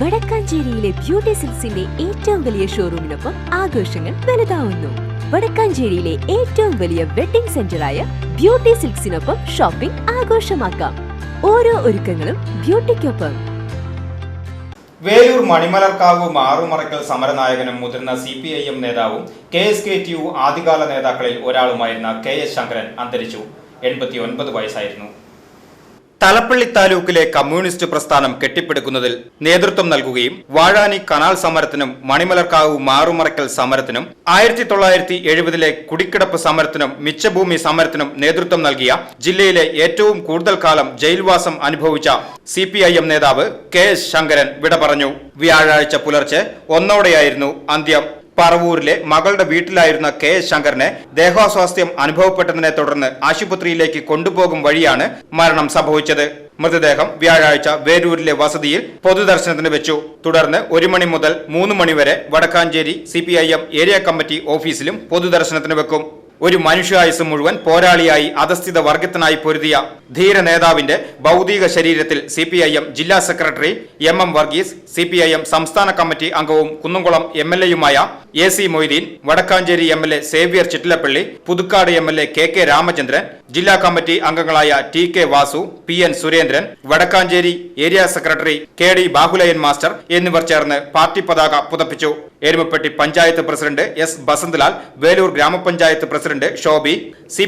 വടക്കാഞ്ചേരിയിലെ beauty സിൽസിന്റെ ഏറ്റവും വലിയ ഷോറൂമിനൊപ്പം ആഘോഷങ്ങൾ വലുതാവുന്നു. വടക്കാഞ്ചേരിയിലെ ഏറ്റവും വലിയ വെഡിംഗ് സെന്ററായ ബ്യൂട്ടി സിൽക്സിനൊപ്പം ഷോപ്പിംഗ് ആഘോഷമാക്കാം. ഓരോ ഒരുക്കങ്ങളും ബ്യൂട്ടിക്കൊപ്പം. വേലൂർ മണിമലർക്കാവ് മാറുമറയ്ക്കൽ സമരനായകനും മുതിർന്ന സി പി ഐ എം നേതാവും K S K T U ആദ്യകാല നേതാക്കളിൽ ഒരാളുമായിരുന്ന കെ എസ് ശങ്കരൻ അന്തരിച്ചു. എൺപത്തി ഒൻപത് വയസ്സായിരുന്നു. തലപ്പള്ളി താലൂക്കിലെ കമ്മ്യൂണിസ്റ്റ് പ്രസ്ഥാനം കെട്ടിപ്പടുക്കുന്നതിൽ നേതൃത്വം നൽകുകയും വാഴാനി കനാൽ സമരത്തിനും മണിമലർക്കാവ് മാറുമറയ്ക്കൽ സമരത്തിനും ആയിരത്തി തൊള്ളായിരത്തി എഴുപതിലെ കുടിക്കിടപ്പ് സമരത്തിനും മിച്ചഭൂമി സമരത്തിനും നേതൃത്വം നൽകിയ ജില്ലയിലെ ഏറ്റവും കൂടുതൽ കാലം ജയിൽവാസം അനുഭവിച്ച സി പി ഐ എം നേതാവ് കെ എസ് ശങ്കരൻ വിട പറഞ്ഞു. വ്യാഴാഴ്ച പുലർച്ചെ ഒന്നോടെയായിരുന്നു അന്ത്യം. പറവൂരിലെ മകളുടെ വീട്ടിലായിരുന്ന കെ എസ് ശങ്കറിനെ ദേഹാസ്വാസ്ഥ്യം അനുഭവപ്പെട്ടതിനെ തുടർന്ന് ആശുപത്രിയിലേക്ക് കൊണ്ടുപോകും വഴിയാണ് മരണം സംഭവിച്ചത്. മൃതദേഹം വ്യാഴാഴ്ച വേരൂരിലെ വസതിയിൽ പൊതുദർശനത്തിന് വെച്ചു. തുടർന്ന് ഒരു മണി മുതൽ മൂന്ന് മണിവരെ Vadakkanchery C P I M area committee ഓഫീസിലും പൊതുദർശനത്തിന് വെക്കും. ഒരു മനുഷ്യായുസ് മുഴുവൻ പോരാളിയായി അധസ്ഥിത വർഗത്തിനായി പൊരുതിയ ധീര നേതാവിന്റെ ഭൗതിക ശരീരത്തിൽ സി പി ഐ എം ജില്ലാ secretary M M Varghese C P I M സംസ്ഥാന കമ്മിറ്റി അംഗവും Kunnamkulam M L എയുമായ A C Moideen Vadakkanchery M L A Xavier Chittilappally Puthukkad M L A K K Ramachandran ജില്ലാ committee അംഗങ്ങളായ T K Vasu P N Surendran Vadakkanchery area secretary K D Bahuleyan master എന്നിവർ ചേർന്ന് party പതാക പുതപ്പിച്ചു. Erumapetty panchayat president S Basanthlal Velur ഗ്രാമപഞ്ചായത്ത് president Shobi C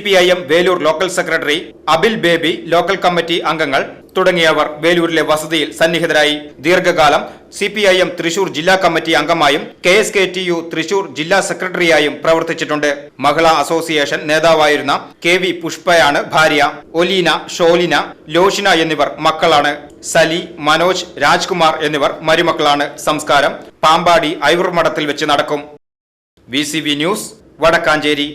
Velur local secretary Abil Baby local committee അംഗങ്ങൾ തുടങ്ങിയവർ വേലൂരിലെ വസതിയിൽ സന്നിഹിതരായി. ദീർഘകാലം C P I M Thrissur ജില്ലാ committee അംഗമായും K S K T U Thrissur ജില്ലാ സെക്രട്ടറിയായും പ്രവർത്തിച്ചിട്ടുണ്ട്. മഹിളാ അസോസിയേഷൻ നേതാവായിരുന്ന കെ വി പുഷ്പയാണ് ഭാര്യ. ഒലീന ഷോലിന ലോഷിന എന്നിവർ മക്കളാണ്. സലി മനോജ് രാജ്കുമാർ എന്നിവർ മരുമക്കളാണ്. സംസ്കാരം പാമ്പാടി ഐവർ മഠത്തിൽ വെച്ച് നടക്കും. V news Vadakkanchery.